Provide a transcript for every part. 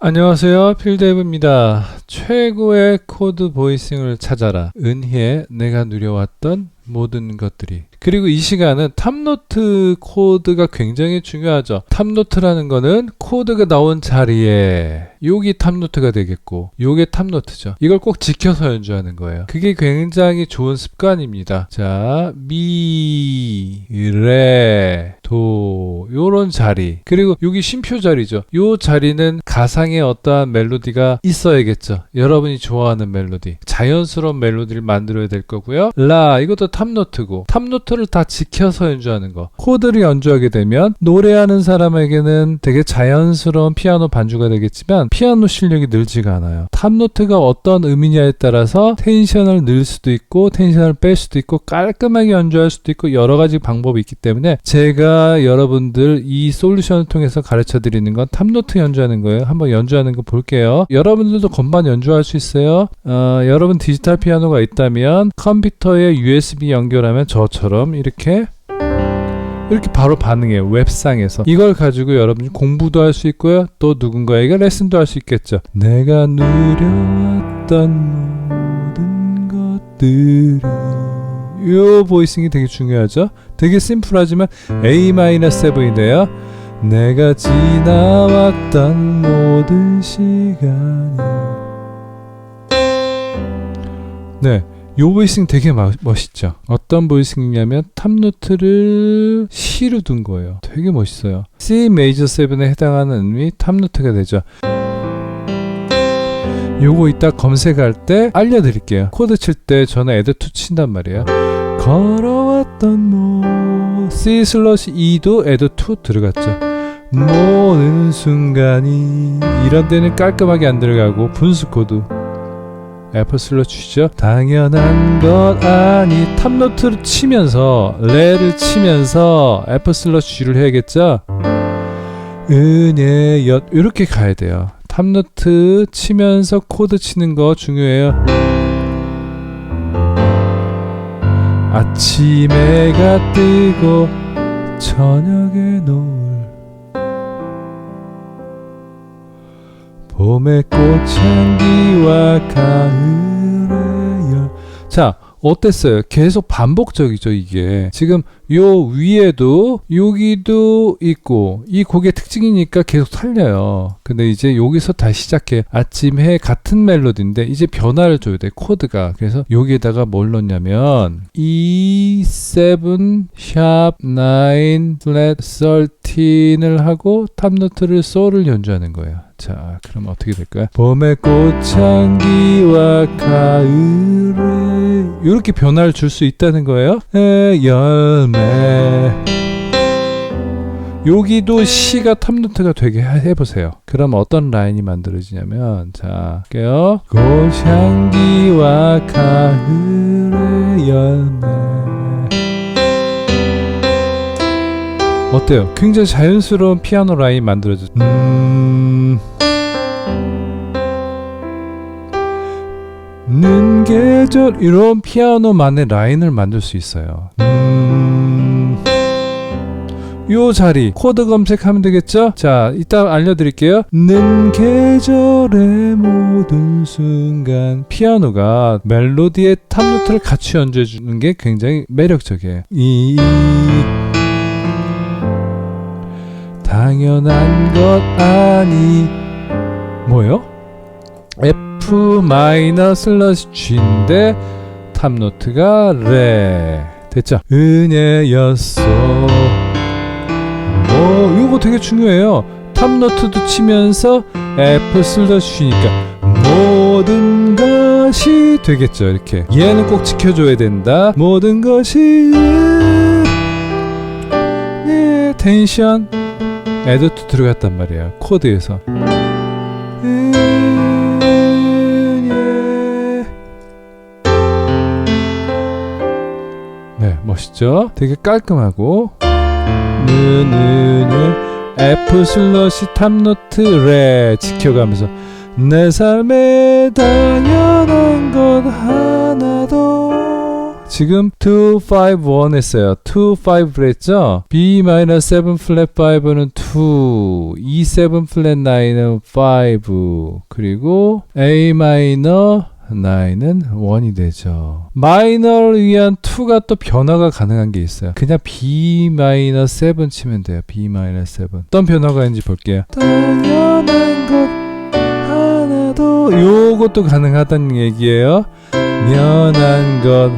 안녕하세요. 필데브입니다. 최고의 코드 보이싱을 찾아라. 은희의 내가 누려왔던 모든 것들이. 그리고 이 시간은 탑노트 코드가 굉장히 중요하죠. 탑노트라는 거는 코드가 나온 자리에 여기 탑노트가 되겠고 요게 탑노트죠. 이걸 꼭 지켜서 연주하는 거예요. 그게 굉장히 좋은 습관입니다. 자, 미, 레, 도 요런 자리. 그리고 여기 쉼표 자리죠. 요 자리는 가상의 어떠한 멜로디가 있어야겠죠. 여러분이 좋아하는 멜로디. 자연스러운 멜로디를 만들어야 될 거고요. 라 이것도 탑노트고 탑노트 를 다 지켜서 연주하는 거. 코드를 연주하게 되면 노래하는 사람에게는 되게 자연스러운 피아노 반주가 되겠지만 피아노 실력이 늘지가 않아요. 탑노트가 어떤 의미냐에 따라서 텐션을 늘 수도 있고 텐션을 뺄 수도 있고 깔끔하게 연주할 수도 있고 여러 가지 방법이 있기 때문에 제가 여러분들 이 솔루션을 통해서 가르쳐 드리는 건 탑노트 연주하는 거예요. 한번 연주하는 거 볼게요. 여러분들도 건반 연주할 수 있어요. 어, 여러분 디지털 피아노가 있다면 컴퓨터에 USB 연결하면 저처럼 이렇게 이렇게 바로 반응해요. 웹상에서. 이걸 가지고 여러분이 공부도 할 수 있고요. 또 누군가에게 레슨도 할 수 있겠죠. 내가 누려왔던 모든 것들이 요 보이싱이 되게 중요하죠. 되게 심플하지만 A-7인데요. 내가 지나왔던 모든 시간이 네. 요 보이싱 되게 마, 멋있죠. 어떤 보이싱이냐면 탑노트를 C로 둔 거예요. 되게 멋있어요. C 메이저 7에 해당하는 음이 탑노트가 되죠. 요거 이따 검색할 때 알려드릴게요. 코드 칠 때 저는 에드2 친단 말이에요. 걸어왔던 뭐 C 슬러시 E도 에드2 들어갔죠. 모든 순간이 이런 데는 깔끔하게 안 들어가고 분수 코드 애플 슬러치죠. 당연한 것 아니 탑노트를 치면서 레를 치면서 애플 슬러치를 해야겠죠. 은혜 엿 이렇게 가야 돼요. 탑노트 치면서 코드 치는 거 중요해요. 아침 해가 뜨고 저녁에 노 봄의 꽃향기와 가을의 열. 자, 어땠어요? 계속 반복적이죠, 이게. 지금 요 위에도 여기도 있고 이 곡의 특징이니까 계속 살려요. 근데 이제 여기서 다시 시작해. 아침 해 같은 멜로디인데 이제 변화를 줘야 돼. 코드가. 그래서 여기에다가 뭘 넣냐면 E7 샵9 플랫 13을 하고 탑노트를 소를 연주하는 거예요. 자, 그럼 어떻게 될까요? 봄의 꽃향기와 가을에 이렇게 변화를 줄 수 있다는 거예요. 에, 열매 여기도 C가 탑노트가 되게 해보세요. 그럼 어떤 라인이 만들어지냐면 자, 할게요. 꽃향기와 가을의 열매 어때요? 굉장히 자연스러운 피아노 라인 만들어졌. 음. 는 계절 이런 피아노만의 라인을 만들 수 있어요. 음. 요 자리 코드 검색하면 되겠죠? 자, 이따 알려드릴게요. 는 계절의 모든 순간 피아노가 멜로디의 탑노트를 같이 연주해 주는 게 굉장히 매력적이에요. 이 당연한 것 아니 뭐요? F 마이너 슬러시 G인데 탑노트가 레 됐죠? 은혜였어 뭐 요거 되게 중요해요. 탑노트도 치면서 F 슬러시 G니까 모든 것이 되겠죠 이렇게. 얘는 꼭 지켜줘야 된다. 모든 것이. 네, 텐션. 에드도 들어갔단 말이야 코드에서. 네 멋있죠? 되게 깔끔하고. 느느느 F 슬러시 탑노트 레 지켜가면서 내 삶에 당연한 것 하나도 지금 2, 5, 1 했어요. 2, 5를 했죠? B 마이너 7 플랫 5는 2, E 7 플랫 9은 5, 그리고 A 마이너 9은 1이 되죠. 마이너를 위한 2가 또 변화가 가능한 게 있어요. 그냥 B 마이너 7 치면 돼요. B 마이너 7. 어떤 변화가 있는지 볼게요. 것 요것도 가능하다는 얘기예요. 면한 것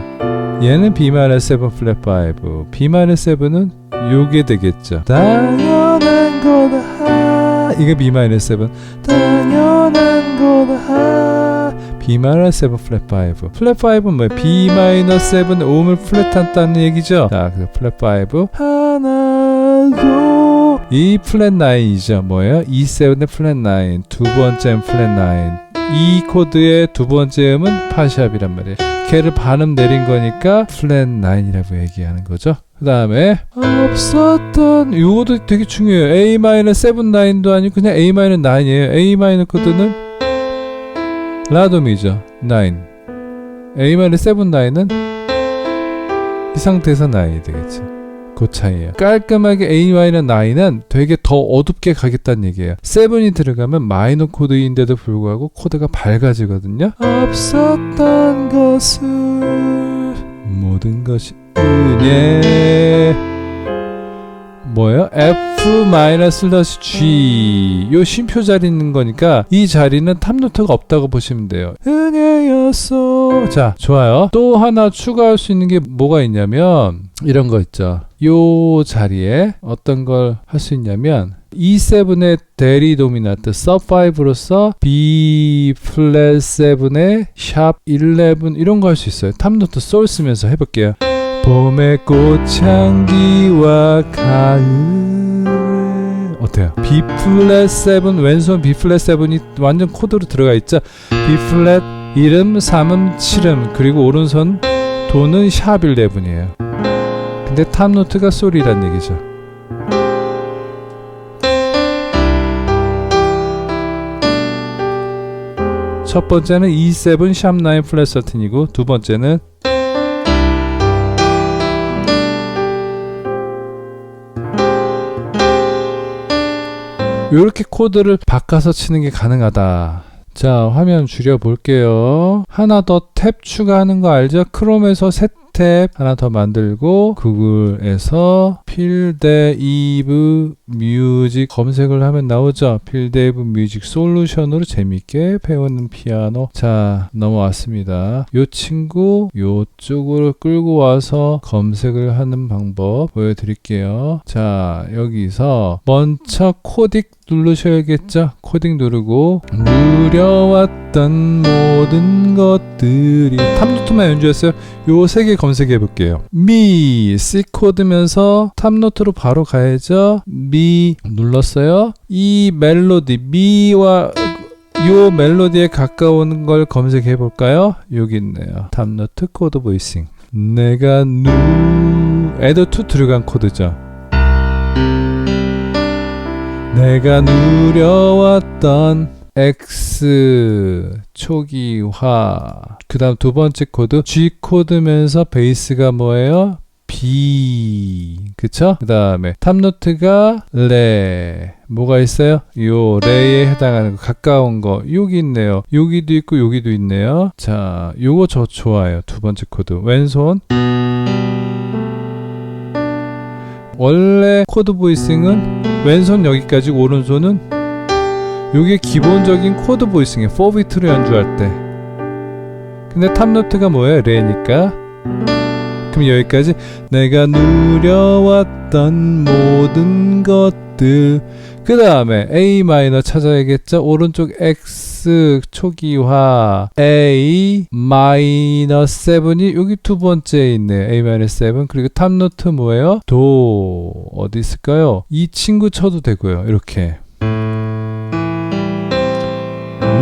얘는 B 마이너 7 플랫 5. B 마이너 7은 요게 되겠죠. 당연한 거다. 이거 B 마이너 7. 당연한 거다. B 마이너 7 플랫 5. 플랫 5는 뭐예요? B 마이너 7 음을 플랫한다는 얘기죠. 자, 그래서 플랫 5 하나도 이 플랫 9이죠. 뭐예요? E7의 플랫 9. 두 번째 플랫 9. 이 코드의 두 번째 음은 파샵이란 말이에요. 걔를 반음 내린 거니까 플랫 9이라고 얘기하는 거죠. 그 다음에 없었던 이것도 되게 중요해요. A 마이너 7 9도 아니고 그냥 A 마이너 9이에요. A 코드는 라돔이죠. 9. A 마이너 7 9은 이 상태에서 9이 되겠죠. 그 차이예요. 깔끔하게 A 마이너 9은 되게 더 어둡게 가겠다는 얘기예요. 7이 들어가면 마이너 코드인데도 불구하고 코드가 밝아지거든요. 없었던 것을 모든 것이 은혜 뭐예요? F 마이너 슬러시 G 요 쉼표 자리 있는 거니까 이 자리는 탑노트가 없다고 보시면 돼요. 은혜였어. 자, 좋아요. 또 하나 추가할 수 있는 게 뭐가 있냐면 이런 거 있죠. 요 자리에 어떤 걸 할 수 있냐면 E7의 대리 도미나트 sub 5로서 B 플랫 7의 샵 11 이런 거 할 수 있어요. 탑노트 솔 쓰면서 해볼게요. 봄의 꽃향기와 가을 어때요? B 플랫 7 왼손 B 플랫 7이 완전 코드로 들어가 있죠. B 플랫 1음 3음 7음 그리고 오른손 도는 샵 11이에요. 근데 탑 노트가 솔이란 얘기죠. 첫 번째는 E7 샵9 플랫 13이고 두 번째는 이렇게 코드를 바꿔서 치는 게 가능하다. 자, 화면 줄여 볼게요. 하나 더 탭 추가하는 거 알죠? 크롬에서 새탭 하나 더 만들고 구글에서 필데이브 뮤직 검색을 하면 나오죠. 필데이브 뮤직 솔루션으로 재밌게 배우는 피아노. 자, 넘어왔습니다. 요 친구 요쪽으로 끌고 와서 검색을 하는 방법 보여드릴게요. 자, 여기서 먼저 코딕 누르셔야겠죠? 코딩 누르고 누려왔던 모든 것들이 탑노트만 연주했어요. 요 세 개 검색해 볼게요. 미 C 코드면서 탑노트로 바로 가야죠. 미 눌렀어요. 이 멜로디 미와 요 멜로디에 가까운 걸 검색해 볼까요? 여기 있네요. 탑노트 코드 보이싱. 내가 누 에더 2 들어간 코드죠. 내가 누려왔던 X 초기화. 그 다음 두 번째 코드 G 코드면서 베이스가 뭐예요? B. 그쵸? 그 다음에 탑노트가 레. 뭐가 있어요? 요 레에 해당하는 거 가까운 거. 여기 있네요. 여기도 있고 여기도 있네요. 자 요거 저 좋아요. 두 번째 코드. 왼손 원래 코드 보이싱은 왼손 여기까지 오른손은 이게 기본적인 코드 보이싱이에요. 4비트로 연주할 때. 근데 탑노트가 뭐예요? 레니까? 그럼 여기까지. 내가 누려왔던 모든 것들 그 다음에 A 마이너 찾아야겠죠? 오른쪽 X 초기화 A 마이너 7이 여기 두 번째에 있네요. A 마이너 7 그리고 탑노트 뭐예요? 도 어디 있을까요? 이 친구 쳐도 되고요. 이렇게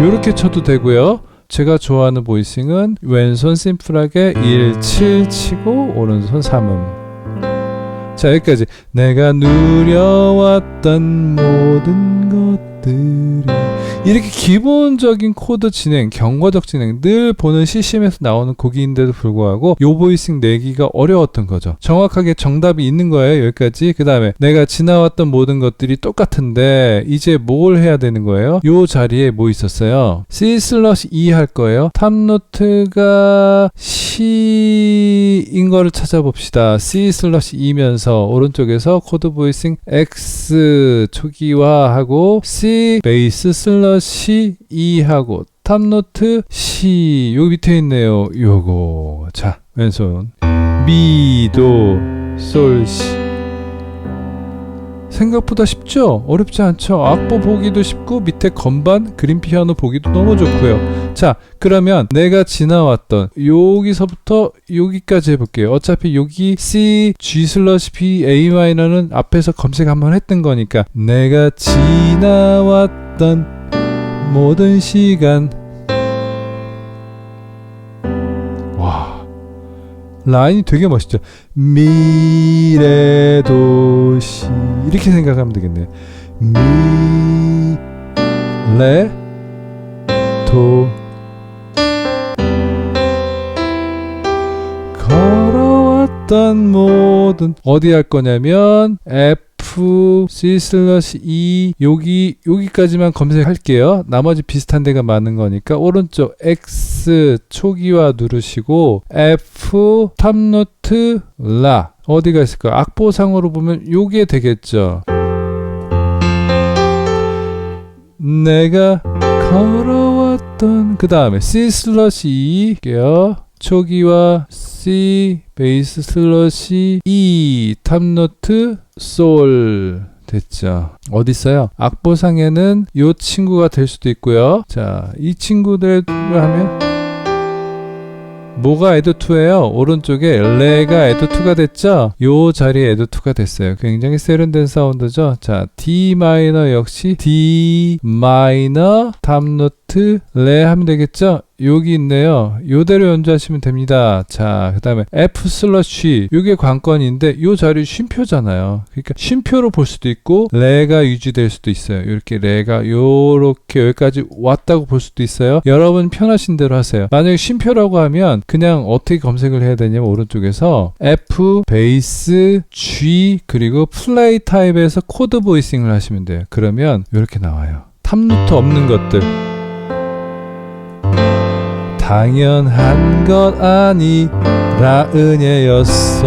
이렇게 쳐도 되고요. 제가 좋아하는 보이싱은 왼손 심플하게 1, 7 치고 오른손 3음 자 여기까지. 내가 누려왔던 모든 것들이 이렇게 기본적인 코드 진행, 경과적 진행 늘 보는 CCM에서 나오는 곡인데도 불구하고 요 보이싱 내기가 어려웠던 거죠. 정확하게 정답이 있는 거예요. 여기까지. 그 다음에 내가 지나왔던 모든 것들이 똑같은데 이제 뭘 해야 되는 거예요? 요 자리에 뭐 있었어요? C 슬러시 E 할 거예요. 탑노트가 C인 거를 찾아봅시다. C 슬러시 E면서 오른쪽에서 코드 보이싱 X 초기화하고 C 베이스 슬러시 E 하고 탑노트 C 요 밑에 있네요. 요거 자 왼손 미도 솔시 생각보다 쉽죠? 어렵지 않죠? 악보 보기도 쉽고 밑에 건반, 그림 피아노 보기도 너무 좋고요. 자, 그러면 내가 지나왔던 여기서부터 여기까지 해볼게요. 어차피 여기 C, G 슬러시 B, A 마이너는 앞에서 검색 한번 했던 거니까 내가 지나왔던 모든 시간 와 라인이 되게 멋있죠. 미래 도시 이렇게 생각하면 되겠네요. 미래 도 걸어왔던 모든 어디 할 거냐면 F C 슬러시 E 여기 여기까지만 검색할게요. 나머지 비슷한 데가 많은 거니까 오른쪽 X 초기화 누르시고 F 탑노트 라 어디가 있을까? 악보상으로 보면 요게 되겠죠. 내가 걸어왔던 그 다음에 C 슬러시 E 게요. 초기화 C 베이스 슬러시 E 탑노트 솔 됐죠. 어디 있어요? 악보상에는 요 친구가 될 수도 있고요. 자, 이 친구들을 하면 뭐가 에드2예요? 오른쪽에 레가 에드2가 됐죠? 요 자리에 에드2가 됐어요. 굉장히 세련된 사운드죠? 자, D 마이너 역시 D 마이너 탑노트 레 하면 되겠죠? 여기 있네요. 요대로 연주하시면 됩니다. 자, 그 다음에 F 슬러시 요게 관건인데 요 자리 쉼표잖아요. 그러니까 쉼표로 볼 수도 있고 레가 유지될 수도 있어요. 이렇게 레가 요렇게 여기까지 왔다고 볼 수도 있어요. 여러분 편하신 대로 하세요. 만약에 쉼표라고 하면 그냥 어떻게 검색을 해야 되냐면 오른쪽에서 F 베이스 G 그리고 플레이 타입에서 코드 보이싱을 하시면 돼요. 그러면 이렇게 나와요. 탑노트 없는 것들 당연한 것 아니라 은혜였어.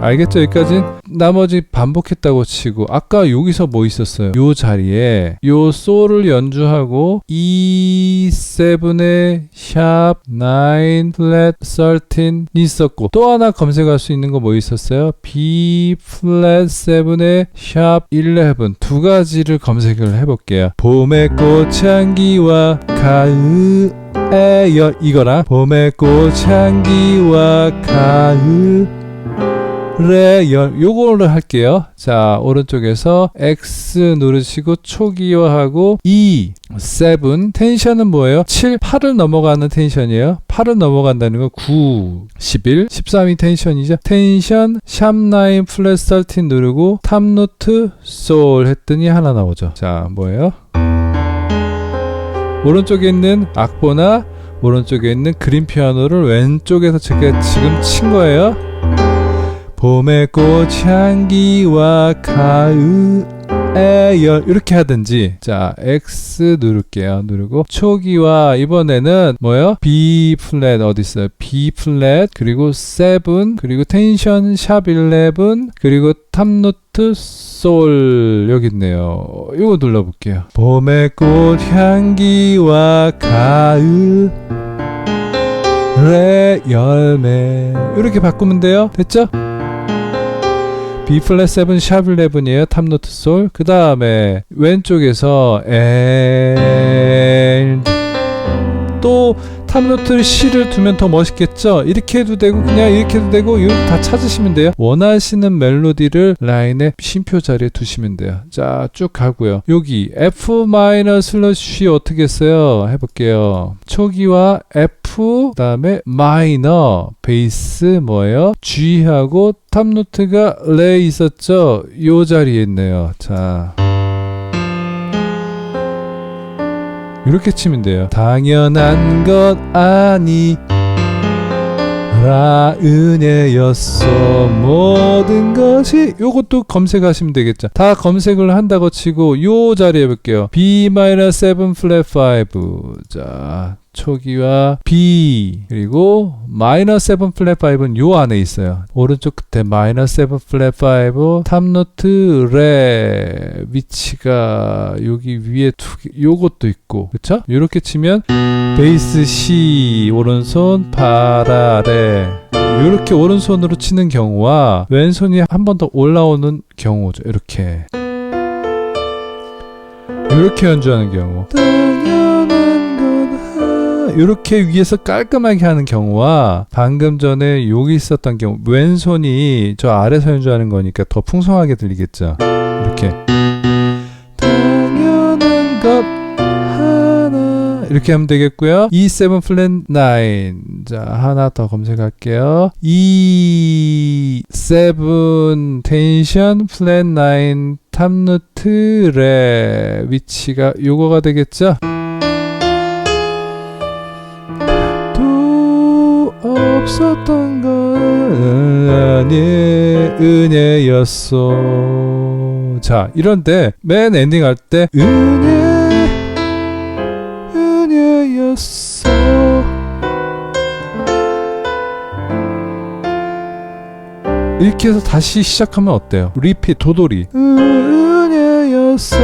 알겠죠? 여기까지? 나머지 반복했다고 치고 아까 여기서 뭐 있었어요? 요 자리에 요 소를 연주하고 E7의 샵 9 플랫 13 있었고 또 하나 검색할 수 있는 거 뭐 있었어요? B 플랫 7의 샵 11 두 가지를 검색을 해볼게요. 봄의 꽃향기와 가을 에여 이거랑 봄의 꽃향기와 가을 레 열 요거를 할게요. 자 오른쪽에서 X 누르시고 초기화하고 E 7 텐션은 뭐예요? 7 8을 넘어가는 텐션이에요. 8을 넘어간다는 거 9, 11, 13이 텐션이죠. 텐션 샵9 플랫 13 누르고 탑노트 솔 했더니 하나 나오죠. 자 뭐예요? 오른쪽에 있는 악보나 오른쪽에 있는 그린 피아노를 왼쪽에서 제가 지금 친 거예요. 봄의 꽃향기와 가을의 열 이렇게 하든지. 자 X 누를게요. 누르고. 초기화 이번에는 뭐요? B 플랫 어디 있어요? B 플랫 그리고 7 그리고 텐션 샵 11 그리고 탑노트 솔. 여기 있네요. 이거 눌러볼게요. 봄의 꽃향기와 가을 의 열매. 이렇게 바꾸면 돼요? 됐죠? B 플랫 7 샵 11이에요. 탑 노트 솔. 그 다음에 왼쪽에서 and 또 탑노트 C를 두면 더 멋있겠죠? 이렇게 해도 되고 그냥 이렇게 해도 되고 이렇게 다 찾으시면 돼요. 원하시는 멜로디를 라인의 쉼표 자리에 두시면 돼요. 자, 쭉 가고요. 여기 F 마이너 슬러시 어떻게 써요? 해볼게요. 초기와 F 그다음에 마이너 베이스 뭐예요? G하고 탑 노트가 레 있었죠? 요 자리에 있네요. 자. 이렇게 치면 돼요. 당연한 것 아니. 라 은혜였어 모든 것이 요것도 검색하시면 되겠죠 다 검색을 한다고 치고 요 자리에 볼게요 B-7 플랫 5자 초기와 B 그리고 마이너스 7 플랫 5는 요 안에 있어요. 오른쪽 끝에 마이너스 7 플랫 5 탑노트 레 위치가 여기 위에 두 개, 요것도 있고 그쵸? 이렇게 치면 베이스 C 오른손 파라 레. 이렇게 오른손으로 치는 경우와 왼손이 한 번 더 올라오는 경우죠. 이렇게. 이렇게 연주하는 경우 이렇게 위에서 깔끔하게 하는 경우와 방금 전에 여기 있었던 경우 왼손이 저 아래서 연주하는 거니까 더 풍성하게 들리겠죠 이렇게 당연한 것 하나 이렇게 하면 되겠고요. E7 플랫 9. 자, 하나 더 검색할게요. E7 텐션 플랫 9 탑노트 레 위치가 요거가 되겠죠? 없었던 건 아니 은혜였어. 자, 이런데 맨 엔딩 할 때 은혜 은혜였어. 이렇게 해서 다시 시작하면 어때요? 리핏 도돌이 은혜였어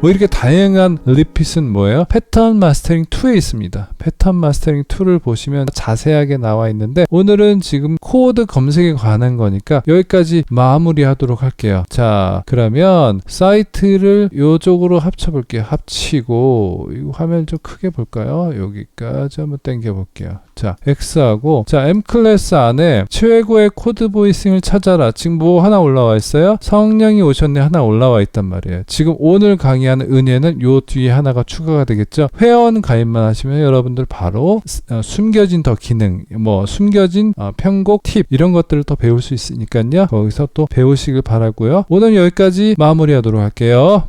뭐 이렇게 다양한 리핏은 뭐예요? 패턴 마스터링 2에 있습니다. 패턴 마스터링 2를 보시면 자세하게 나와 있는데 오늘은 지금 코드 검색에 관한 거니까 여기까지 마무리하도록 할게요. 자, 그러면 사이트를 요쪽으로 합쳐 볼게요. 합치고 이 화면 좀 크게 볼까요? 여기까지 한번 당겨 볼게요. 자, X하고 자, M 클래스 안에 최고의 코드 보이싱을 찾아라. 지금 뭐 하나 올라와 있어요? 성령이 오셨네 하나 올라와 있단 말이에요. 지금 오늘 강의 하는 은혜는 요 뒤에 하나가 추가가 되겠죠. 회원 가입만 하시면 여러분들 바로 어, 숨겨진 더 기능, 뭐 숨겨진 어, 편곡 팁 이런 것들을 더 배울 수 있으니까요. 거기서 또 배우시길 바라고요. 오늘 여기까지 마무리하도록 할게요.